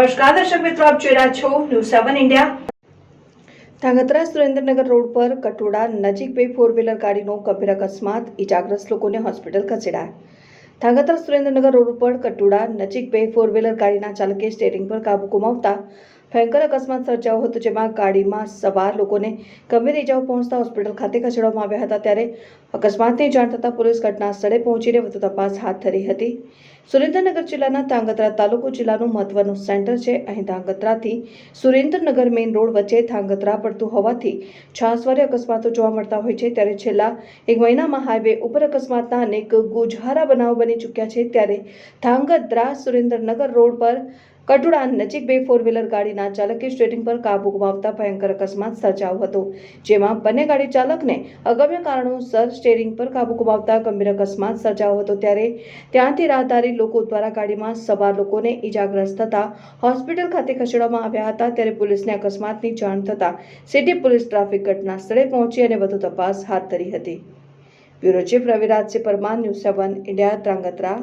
નમસ્કાર, દર્શક મિત્રો, આપ જોઈ રહ્યા છો news seven India Dhrangadhra Surendranagar road પર કટોડા નજીક બે ફોર વ્હીલર ગાડીનો ગંભીર અકસ્માત. ઇજાગ્રસ્ત લોકોને હોસ્પિટલ ખસેડાયા. ધાંગધ્રા સુરેન્દ્રનગર રોડ ઉપર કટોડા નજીક બે ફોર વ્હીલર ગાડીના ચાલકે સ્ટેરિંગ પર કાબુ ગુમાવતા ભયંકર અકસ્માત સર્જાયો હતો, જેમાં ગાડીમાં સવાર લોકોને ગંભીર ઇજાઓ પહોંચતા હોસ્પિટલ ખાતે ખસેડવામાં આવ્યા હતા. ત્યારે અકસ્માતની જાણ થતાં પોલીસ ઘટના સ્થળે પહોંચીને વધુ તપાસ હાથ ધરી હતી. સુરેન્દ્રનગર જિલ્લાના ધાંગધ્રા તાલુકો જિલ્લાનું મહત્વનું સેન્ટર છે. અહીં ધાંગધ્રાથી સુરેન્દ્રનગર મેઇન રોડ વચ્ચે ધાંગધ્રા પડતું હોવાથી છાસવારે અકસ્માતો જોવા મળતા હોય છે. ત્યારે છેલ્લા એક મહિનામાં હાઈવે ઉપર અકસ્માતના અનેક ગુજહારા બનાવો બની ચૂક્યા છે. ત્યારે ધાંગધ્રા સુરેન્દ્રનગર રોડ પર કટુડા નજીક બે ફોર વ્હીલર ગાડીના ચાલકે સ્ટેરિંગ પર કાબુ ગુમાવતા ભયંકર અકસ્માત સર્જાયો હતો, જેમાં બંને ગાડી ચાલકને અગમ્ય કારણોસર સ્ટેરિંગ પર કાબુ ગુમાવતા ગંભીર અકસ્માત સર્જાયો હતો. ત્યારે ત્યાંથી રાહદારી લોકો દ્વારા ગાડીમાં સવાર લોકોને ઈજાગ્રસ્ત થતા હોસ્પિટલ ખાતે ખસેડવામાં આવ્યા હતા. ત્યારે પોલીસને અકસ્માતની જાણ થતાં સિટી પોલીસ ટ્રાફિક ઘટના સ્થળે પહોંચી અને વધુ તપાસ હાથ ધરી હતી. Bureau chief Ravirajsinh Parmar, news seven India Dhrangadhra